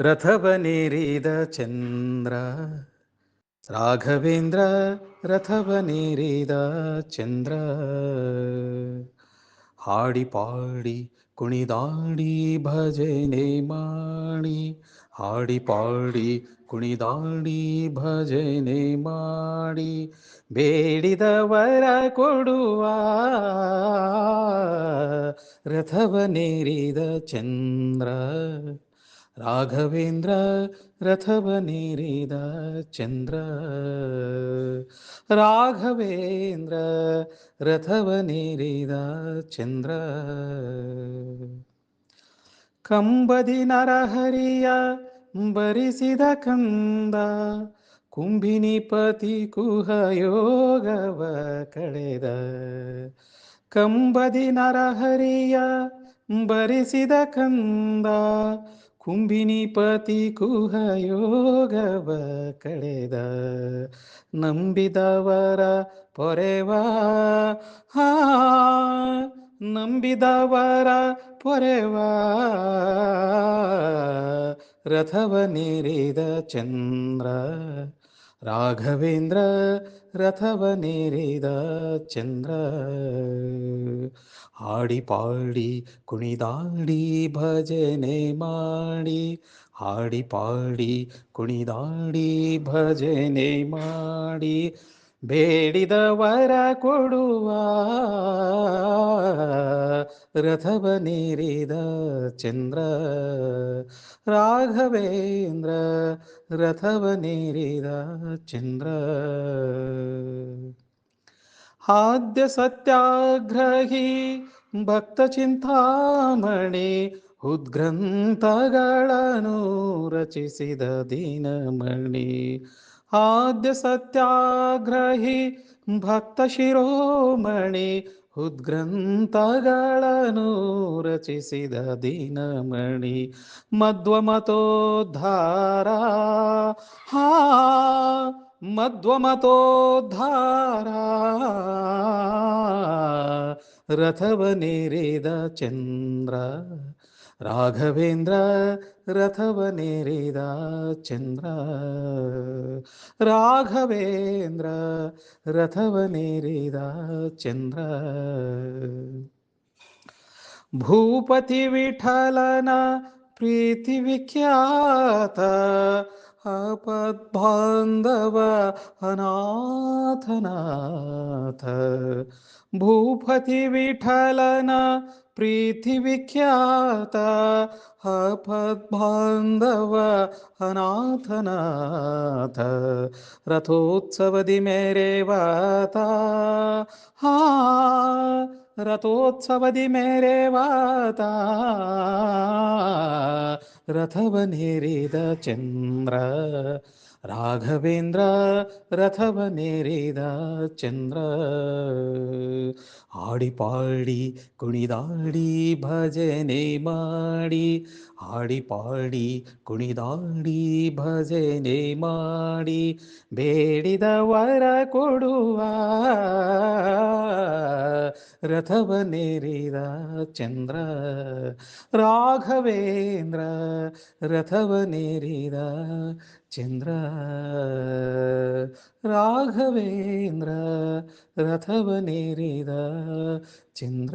ರಥವನೇರಿದ ಚಂದ್ರ. ರಾಘವೇಂದ್ರ, ರಥವನೇರಿದ ಚಂದ್ರ. ಹಾಡಿ ಪಾಡಿ, ಕುಣಿದಾಡಿ ಭಜನೆ ಮಾಡಿ ಹಾಡಿ ಪಾಡಿ, ಕುಣಿದಾಡಿ ಭಜನೆ ಮಾಡಿ ಬೇಡಿದವರ ಕೊಡುವ ರಥವನೇರಿದ ಚಂದ್ರ. ರಾಘವೇಂದ್ರ, ರಥವ ನೀರಿದ ಚಂದ್ರ. ರಾಘವೇಂದ್ರ, ರಥವ ರಥವನೇರಿದ ಚಂದ್ರ. ಕಂಬದಿ ನರಹರಿಯ ಬರಿಸಿದ ಕಂದ ಕುಂಭಿನಿಪತಿ ಕುಹಯೋಗವ ಕಳೆದ. ಕಂಬದಿ ನರಹರಿಯ ಬರಿಸಿದ ಕಂದ ಕುಂಭಿನಿಪತಿ ಕುಹಯೋಗವ ಕಳೆದ ನಂಬಿದವರ ಪೊರೆವಾ. ಹಾ ನಂಬಿದವರ ಪೊರೆವಾ. ರಥವನೇರಿದ ಚಂದ್ರ ರಾಘವೇಂದ್ರ ರಥವನೇರಿದ ಚಂದ್ರ. ಹಾಡಿ ಪಾಡಿ ಕುಣಿದಾಡಿ ಭಜನೆ ಮಾಡಿ. ಹಾಡಿ ಪಾಡಿ ಕುಣಿದಾಡಿ ಭಜನೆ ಮಾಡಿ. ಬೇಡಿದವರ ಕೊಡುವ ರಥವ ನೀರಿದ ಚಂದ್ರ, ರಾಘವೇಂದ್ರ ರಥವ ನೀರಿದ ಚಂದ್ರ. ಆದ್ಯ ಸತ್ಯಾಗ್ರಹಿ ಭಕ್ತ ಚಿಂತಾಮಣಿ ಉದ್ಗ್ರಂಥಗಳನ್ನು ರಚಿಸಿದ ದೀನಮಣಿ. ಆದ್ಯ ಸತ್ಯಾಗ್ರಹಿ ಭಕ್ತ ಶಿರೋಮಣಿ ಉದ್ಗ್ರಂಥಗಳನ್ನು ರಚಿಸಿದ ದೀನಮಣಿ ಮಧ್ವಮತೋದ್ಧಾರ. ಹಾ ರಥವ ನೀರಿದ ಚಂದ್ರ ರಾಘವೇಂದ್ರ ರಥವನೇರಿದ ಚಂದ್ರ. ರಾಘವೇಂದ್ರ ರಥವನೇರಿದ ಚಂದ್ರ. ಭೂಪತಿ ವಿಠಲನ ಪ್ರೀತಿ ವಿಖ್ಯಾತ अपद्बान्धव अनाथनाथ भूपति विठलन प्रीतिविख्यात अपद्बान्धव अनाथनाथ रथोत्सवदि मेरे वाता हा रथोत्सवदि मेरे वाता ರಥವನೇರಿದ ಚಂದ್ರ ರಾಘವೇಂದ್ರ ರಥವನೇರಿದ ಚಂದ್ರ. ಆಡಿಪಾಡಿ ಪಾಡಿ ಕುಣಿದಾಡಿ, ಭಜನೆ ಮಾಡಿ. ಆಡಿಪಾಡಿ ಪಾಡಿ ಕುಣಿದಾಡಿ, ಭಜನೆ ಮಾಡಿ. ಬೇಡಿದವರ ಕೊಡುವ ರಥವನೇರಿದ ಚಂದ್ರ. ರಾಘವೇಂದ್ರ ರಥವನೇರಿದ ಚಂದ್ರ ರಾಘವೇಂದ್ರ ರಥವನೇರಿದ ಚಂದ್ರ.